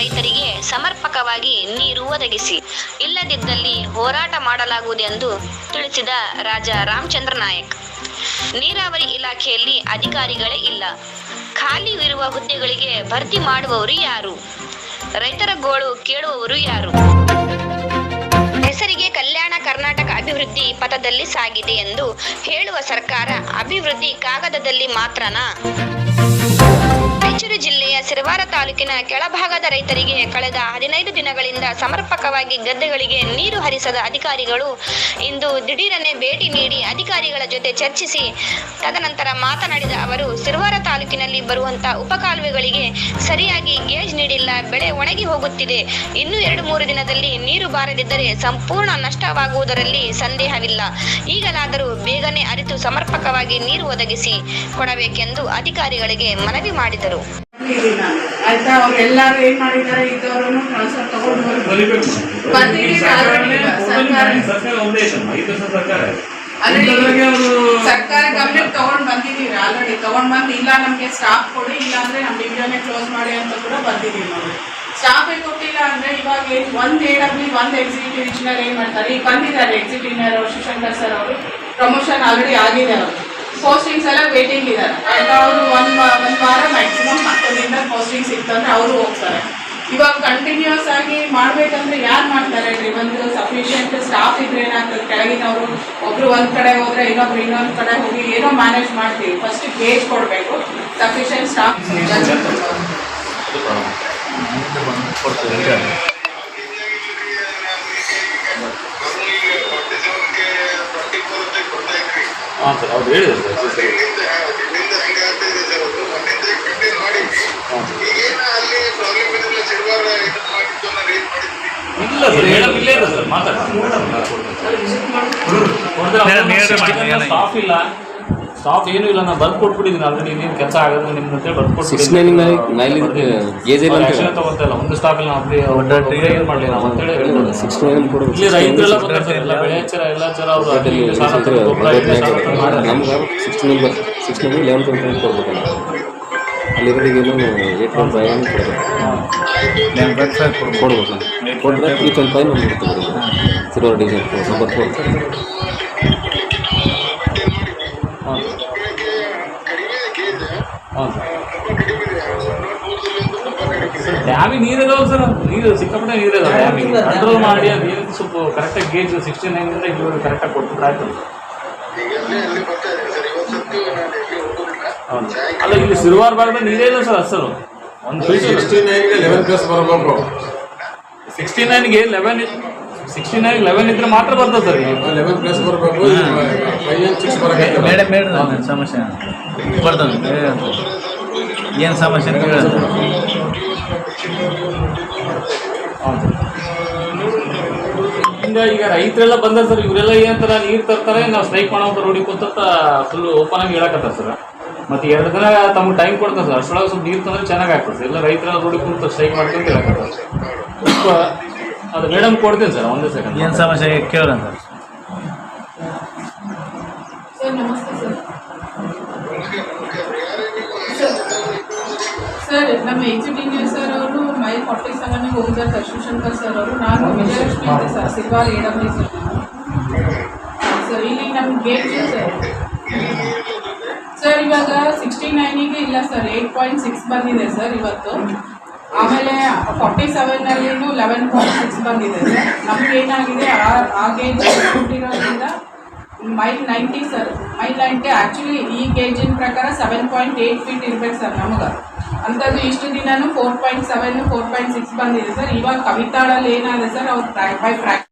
ರೈತರಿಗೆ ಸಮರ್ಪಕವಾಗಿ ನೀರು ಒದಗಿಸಿ. ಇಲ್ಲದಿದ್ದಲ್ಲಿ ಹೋರಾಟ ಮಾಡಲಾಗುವುದೆಂದು ತಿಳಿಸಿದ ರಾಜ ರಾಮಚಂದ್ರ ನಾಯಕ್. ನೀರಾವರಿ ಇಲಾಖೆಯಲ್ಲಿ ಅಧಿಕಾರಿಗಳೇ ಇಲ್ಲ. ಖಾಲಿ ಇರುವ ಹುದ್ದೆಗಳಿಗೆ ಭರ್ತಿ ಮಾಡುವವರು ಯಾರು? ರೈತರ ಗೋಳು ಕೇಳುವವರು ಯಾರು? ಹೆಸರಿಗೆ ಕಲ್ಯಾಣ ಕರ್ನಾಟಕ ಅಭಿವೃದ್ಧಿ ಪಥದಲ್ಲಿ ಸಾಗಿದೆ ಎಂದು ಹೇಳುವ ಸರ್ಕಾರ ಅಭಿವೃದ್ಧಿ ಕಾಗದದಲ್ಲಿ ಮಾತ್ರನಾ? ರಾಯಚೂರು ಜಿಲ್ಲೆಯ ಸಿರವಾರ ತಾಲೂಕಿನ ಕೆಳಭಾಗದ ರೈತರಿಗೆ ಕಳೆದ ಹದಿನೈದು ದಿನಗಳಿಂದ ಸಮರ್ಪಕವಾಗಿ ಗದ್ದೆಗಳಿಗೆ ನೀರು ಹರಿಸದ ಅಧಿಕಾರಿಗಳು ಇಂದು ದಿಢೀರನೆ ಭೇಟಿ ನೀಡಿ ಅಧಿಕಾರಿಗಳ ಜೊತೆ ಚರ್ಚಿಸಿ, ತದನಂತರ ಮಾತನಾಡಿದ ಅವರು, ಸಿರವಾರ ತಾಲೂಕಿನಲ್ಲಿ ಬರುವಂತಹ ಉಪಕಾಲುವೆಗಳಿಗೆ ಸರಿಯಾಗಿ ಗೇಜ್ ನೀಡಿಲ್ಲ, ಬೆಳೆ ಒಣಗಿ ಹೋಗುತ್ತಿದೆ. ಇನ್ನು ಎರಡು ಮೂರು ದಿನದಲ್ಲಿ ನೀರು ಬಾರದಿದ್ದರೆ ಸಂಪೂರ್ಣ ನಷ್ಟವಾಗುವುದರಲ್ಲಿ ಸಂದೇಹವಿಲ್ಲ. ಈಗಲಾದರೂ ಬೇಗನೆ ಅರಿತು ಸಮರ್ಪಕವಾಗಿ ನೀರು ಒದಗಿಸಿ ಕೊಡಬೇಕೆಂದು ಅಧಿಕಾರಿಗಳಿಗೆ ಮನವಿ ಮಾಡಿದರು. ಬಂದಿದ್ದೀನಿ ನಾನು. ಆಯ್ತಾ? ಅವ್ರೆಲ್ಲಾರು ಏನ್ ಮಾಡಿದ್ದಾರೆ? ಇದ್ದವರನ್ನು ಟ್ರಾನ್ಸ್ಫರ್ ತಗೊಂಡು. ಸರ್ಕಾರ ಗಮನಕ್ಕೆ ತಗೊಂಡ್ ಬಂದಿದೀವಿ ಆಲ್ರೆಡಿ ತಗೊಂಡ್ ಬಂದು ಇಲ್ಲ ನಮ್ಗೆ ಸ್ಟಾಫ್ ಕೊಡಿ ಇಲ್ಲ ಅಂದ್ರೆ ನಮ್ ಡಿವಿಷನ್ ಕ್ಲೋಸ್ ಮಾಡಿ ಅಂತ ಕೂಡ ಬಂದಿದೀವಿ ನಾವು. ಸ್ಟಾಫೇ ಕೊಟ್ಟಿಲ್ಲ ಅಂದ್ರೆ ಇವಾಗ ಏನ್ ಒಂದ್ ಏನಾಗ್ಲಿ ಒಂದ್ ಎಕ್ಸಿಕ್ಯೂಟಿವ್ ಇಂಜಿನಿಯರ್ ಏನ್ ಮಾಡ್ತಾರೆ? ಈಗ ಬಂದಿದ್ದಾರೆ ಎಕ್ಸಿಕ್ಯೂಟಿವ್ ಇಂಜಿನಿಯರ್ ಶಿವಶಂಕರ್ ಸರ್ ಅವರು. ಪ್ರಮೋಷನ್ ಆಲ್ರೆಡಿ ಆಗಿದೆ ಅವರು ಪೋಸ್ಟಿಂಗ್ಸ್ ಎಲ್ಲ ವೇಟಿಂಗ್ ಇದ್ದಾರೆ ಅಂತ ಅವರು ಒಂದ್ ಒಂದ್ ವಾರ ಮ್ಯಾಕ್ಸಿಮಮ್ ಹತ್ತರಿಂದ ಪೋಸ್ಟಿಂಗ್ ಸಿಗ್ತಂದ್ರೆ ಅವರು ಹೋಗ್ತಾರೆ. ಇವಾಗ ಕಂಟಿನ್ಯೂಸ್ ಆಗಿ ಮಾಡ್ಬೇಕಂದ್ರೆ ಯಾರು ಮಾಡ್ತಾರೆ ಹೇಳಿ ಒಂದು ಸಫಿಷಿಯಂಟ್ ಸ್ಟಾಫ್ ಇದ್ರೆ ಏನಾಗ್ತದೆ? ಕೆಳಗಿನವರು ಒಬ್ರು ಒಂದ್ ಕಡೆ ಹೋದ್ರೆ ಇನ್ನೊಬ್ರು ಇನ್ನೊಂದ್ ಕಡೆ ಹೋಗಿ ಏನೋ ಮ್ಯಾನೇಜ್ ಮಾಡ್ತೀವಿ. ಫಸ್ಟ್ ಗೇಜ್ ಕೊಡಬೇಕು. ಸಫಿಷಿಯಂಟ್ ಸ್ಟಾಫ್ ಹಾಂ ಸರ್ ಅವ್ರು ಹೇಳಿದ್ರು ಸರ್ ಇಲ್ಲ ಸರ್ ಮೇಡಮ್ ಇಲ್ಲೇ ಇದೆ ಸರ್ ಮಾತಾಡ ಸ್ಟಾಫ್ ಇಲ್ಲ ಸ್ಟಾಫ್ ಏನು ಇಲ್ಲ ನಾನು ಬರ್ದು ಕೊಟ್ಬಿಟ್ಟಿದ್ದೀನಿ ಆಲ್ರೆಡಿ ಇನ್ನೇನು ಕೆಲಸ ಆಗೋದು ನಿಮ್ಮ ಅಂತೇಳಿ ಬರ್ದು ಸಿಕ್ಸ್ ನೈನ್ ಮೇಲೆ ಗೇಜ್ ಇಲ್ಲ ಅಂತ ಆಕ್ಷನ್ ತಗೊಂತ ಇಲ್ಲ. ಒಂದು ಸ್ಟಾಫ್ ಇಲ್ಲ ಒಬ್ಬರೇ ಒಬ್ಬರೇ ಏನು ಮಾಡಲಿಲ್ಲ ಅಂತೇಳಿ ಹೇಳಿದ್ರು ಸಿಕ್ಸ್ ನೈನ್ ಕೂಡ ಇಲ್ಲಿ ರೈತರೆಲ್ಲ ಎಲ್ಲ ಬೆಳೆ ಹಚ್ಚಾರ ಎಲ್ಲ ಚರ ಅವರು ಅಲ್ಲಿ. ನಮ್ಗೆ ಸಿಕ್ಸ್ ನೈನ್ ಬರ್ ಸಿಕ್ಸ್ ನೈನ್ ಲೆವೆನ್ ಪಾಯಿಂಟ್ ಕೊಡ್ಬೇಕಲ್ಲ ಅಲ್ಲಿವರೆಗೆ ಏಟ್ ಪಾಯಿಂಟ್ ಫೈವ್ ಅಂತ ಕೊಡ್ಬೇಕು. ಕೊಡ್ಬೇಕು. ಕೊಟ್ಟರೆ ತ್ರೀ ಪಾಯಿಂಟ್ ಫೈವ್ ನಮ್ಗೆ ಸಿಲ್ವರ್ ಡಿಸೈನ್ ನೀರಿಲ್ಲ ನೀರಿದಾವೆ ಸರ್? ನೀರು ಸಿಕ್ಕಾಪಟ್ಟೆ ನೀರಿದಾವೆ. ಡ್ಯಾಮಿಗೆ ಕಂಟ್ರೋಲ್ ಮಾಡಿ ಅದು ಏನು ಸ್ವಲ್ಪ ಕರೆಕ್ಟಾಗಿ ಗೇಜ್ ಸಿಕ್ಸ್ಟಿ ನೈನಿಂದ ಇಲ್ಲಿವರೆಗೆ ಕರೆಕ್ಟಾಗಿ ಕೊಟ್ಬಿಟ್ರೆ ಆಯ್ತು. ಹೌದು. ಅಲ್ಲ ಇಲ್ಲಿ ಸಿರುವಾರ ಭಾಗದಲ್ಲಿ ನೀರೇ ಇಲ್ಲ ಸರ್ ಅಸರು ಒಂದು ಸಿಕ್ಸ್ಟಿ ನೈನ್ಗೆ ಲೆವೆನ್ ಪ್ಲಸ್ ಬರಬೇಕು ಸಿಕ್ಸ್ಟಿ ನೈನ್ಗೆ ಲೆವೆನ್ ಸಿಕ್ಸ್ಟಿ ನೈನ್ ಲೆವೆನ್ ಇದ್ರೆ ಮಾತ್ರ ಬರ್ತದೆ ಸರ್ ಲೆವೆನ್ ಪ್ಲಸ್ ಬರಬೇಕು. ಸಿಕ್ಸ್ ಬರಬೇಕು ಮೇಡಮ್ ಮೇಡಮ್ ಸಮಸ್ಯೆ ಬರ್ತದೆ ಏನು ಸಮಸ್ಯೆ ಹಿಂಗ ಈಗ ರೈತರೆಲ್ಲ ಬಂದಾರ ಸರ್ ಇವರೆಲ್ಲ ಏನಂತಾರೆ ನೀರು ತರ್ತಾರೆ ನಾವು ಸ್ಟ್ರೈಕ್ ಮಾಡೋ ರೋಡಿಗೆ ಕೂತ ಫುಲ್ ಓಪನ್ ಆಗಿ ಹೇಳಕತ್ತಾರ ಸರ್. ಮತ್ತೆ ಎರಡು ದಿನ ತಮ್ಗೆ ಟೈಮ್ ಕೊಡ್ತಾರೆ ಸರ್ ಅಷ್ಟೊಳಗೆ ಸ್ವಲ್ಪ ನೀರು ತಂದ್ರೆ ಚೆನ್ನಾಗಿ ಆಗ್ತದೆ ಸರ್. ಎಲ್ಲ ರೈತರೆಲ್ಲ ರೋಡಿಗೆ ಕೂತು ಸ್ಟ್ರೈಕ್ ಮಾಡ್ಕೊಂತ ಹೇಳಕತ್ತಾರ ಸರ್. ಅದು ಮೇಡಮ್ ಕೊಡ್ತೀನಿ ಸರ್ ಒಂದೇ ಸೆಕೆಂಡ್ ಏನು ಸಮಸ್ಯೆ ಕೇಳೋಣ ಸರ್ ನಮಸ್ತೆ ಸರ್. ಸರ್ ನಮ್ಮ ಎಕ್ಸಿಕ್ಯೂಟಿವ್ ಸರ್ ಅವರು ಮೈ ಫಾರ್ಟಿ ಸೆವೆನ್ ಹೋಗಿದ್ದಾರೆ ಸರ್ ಶಿವಶಂಕರ್ ಸರ್ ಅವರು ನಾನು ವಿಜಯಲಕ್ಷ್ಮಿ ಅಂತ ಸರ್ ಸಿಲ್ವಾರ್ ಎ ಡಬ್ಲ್ಯೂ ಸರ್ ಸರ್ ಇಲ್ಲಿ ನಮ್ಗೆ ಗೇಟ್ ಸರ್ ಸರ್ ಇವಾಗ ಸಿಕ್ಸ್ಟಿ ನೈನಿಗೆ ಇಲ್ಲ ಸರ್ ಏಯ್ಟ್ ಪಾಯಿಂಟ್ ಸಿಕ್ಸ್ ಬಂದಿದೆ ಸರ್ ಇವತ್ತು. ಆಮೇಲೆ ಫಾರ್ಟಿ ಸೆವೆನ್ನಲ್ಲಿನೂ ಲೆವೆನ್ ಪಾಯಿಂಟ್ ಸಿಕ್ಸ್ ಬಂದಿದೆ ಸರ್. ನಮ್ಗೆ ಏನಾಗಿದೆ ಆ ಆ gauge ಕೊಟ್ಟಿರೋದ್ರಿಂದ mile ninety sir mile ninety actually ಈ ಗೇಜಿನ ಪ್ರಕಾರ ಸೆವೆನ್ ಪಾಯಿಂಟ್ ಏಯ್ಟ್ ಫೀಟ್ ಇರ್ಬೇಕು ಸರ್ ನಮ್ಗೆ. ಅಂಥದ್ದು ಇಷ್ಟು ದಿನಾನೂ four point seven four point six ಬಂದಿದೆ ಸರ್. ಇವಾಗ ಕವಿತಾಳಲ್ಲಿ ಏನಾಗಿದೆ ಸರ್, ಅವ್ರು ಬೈ ಫ್ರ್ಯಾಕ್